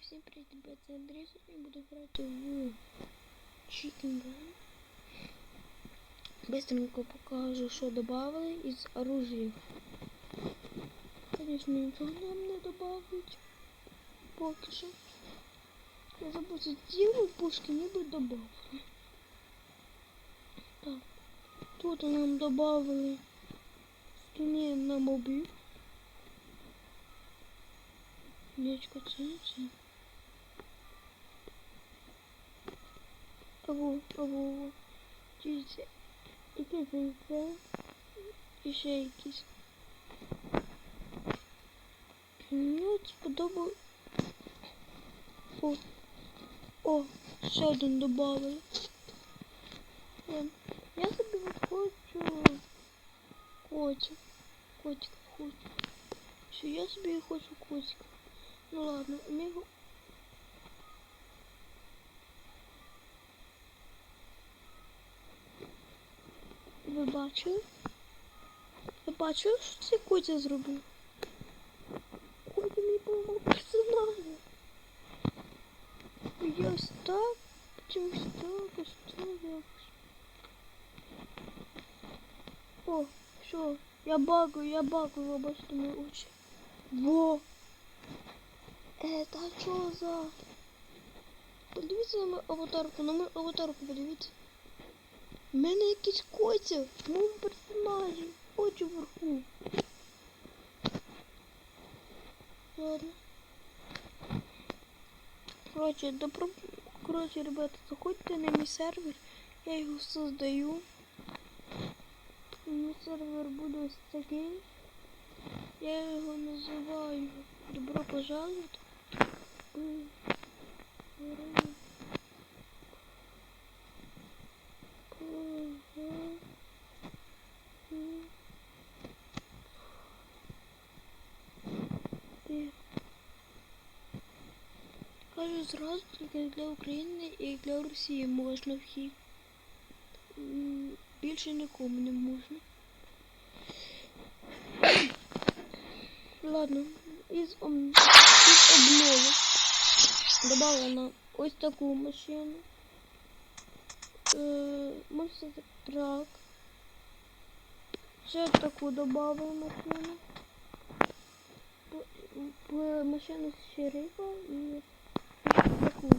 всім привіт, ребят, це Андрій, сьогодні буду грати в Chicken Run. Быстренько покажу, що додали із оружия. Конечно, нічого нам не добавить. Поки що. Я забув ці пушки ніби добавили. Так. Тут нам добавили скини на мобіль. Мечка ціниться. Аво, аво, аво. Дивіться. Яке це? І ще якісь. Мені от сподобав. О, о, ще один добавили. Ладно. Я собі от хочу котик. Котик хочу. Все, я собі хочу котика. Ну ладно, ми Ви бачили? Ви бачили, що це Котя зробив? Котя мій помог персонажу. Я ось так, потім ось так, ось так якось. О, все, я багаю, я багаю, ви бачите мої очі. Во! Это что за... Подивіться на мою аватарку, на мою аватарку подивіться. У мене якийсь котик в моєму персонажі. Очі вверху. Ладно. Короче, добро... Короче, ребята, заходьте на мій сервер. Я його создаю. Мій сервер буде ось такий. Я його називаю Добро пожаловать. Кажу зразу тільки для України і для Росії можна вхід. Більше нікому не можна. Ладно, із, ом... із обнови добавлено ось таку машину. Е, Truck. Ще таку добавили машину. Машину з і таку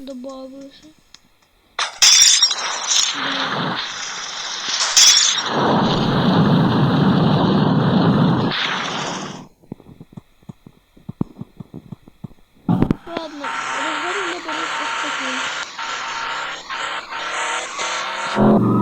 добавили ще. Да. Ладно, разговор не беру такой.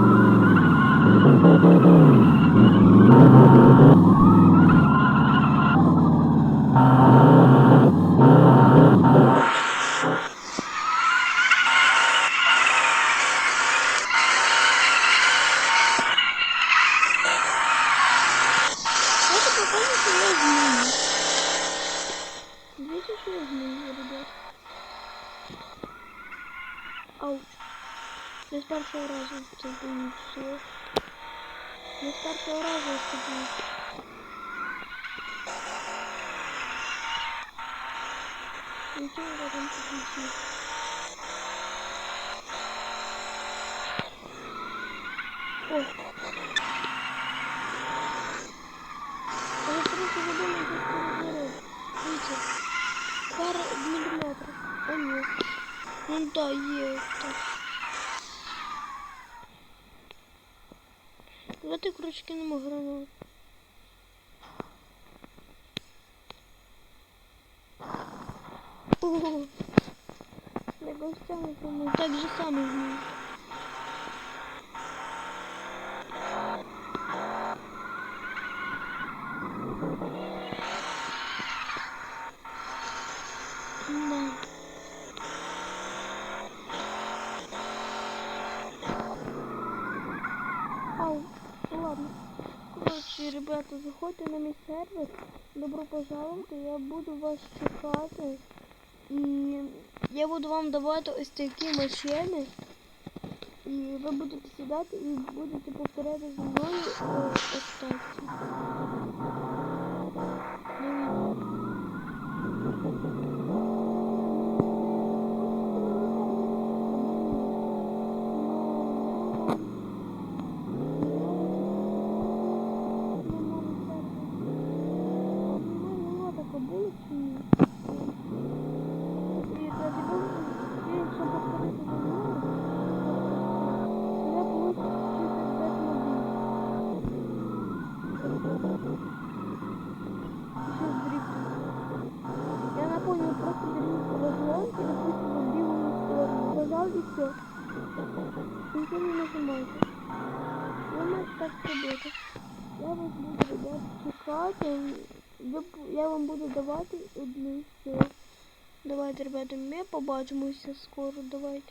Şaşırıyoruz mecburiyet. Out. Jest bardzo orazów w tej ulicy. Jest bardzo orazów w tej ulicy. Idzie razem w ulicy. O! Пара миллиметров. А нет. Ну да, есть. Давайте, короче, кинемо гранат. Ого. Я гостями думаю, так же самое вмію. Ребята, заходьте на мій сервер. Добро пожаловать. Я буду вас чекати. І я буду вам давати ось такі машини. І ви будете сідати і будете повторяти зі мною е, ось так. все. Ничего не нажимайте. Я нас так победа. Я вас буду, ребят, чекать, Я вам буду давати одну все. Давайте, ребята, ми побачимся скоро. Давайте.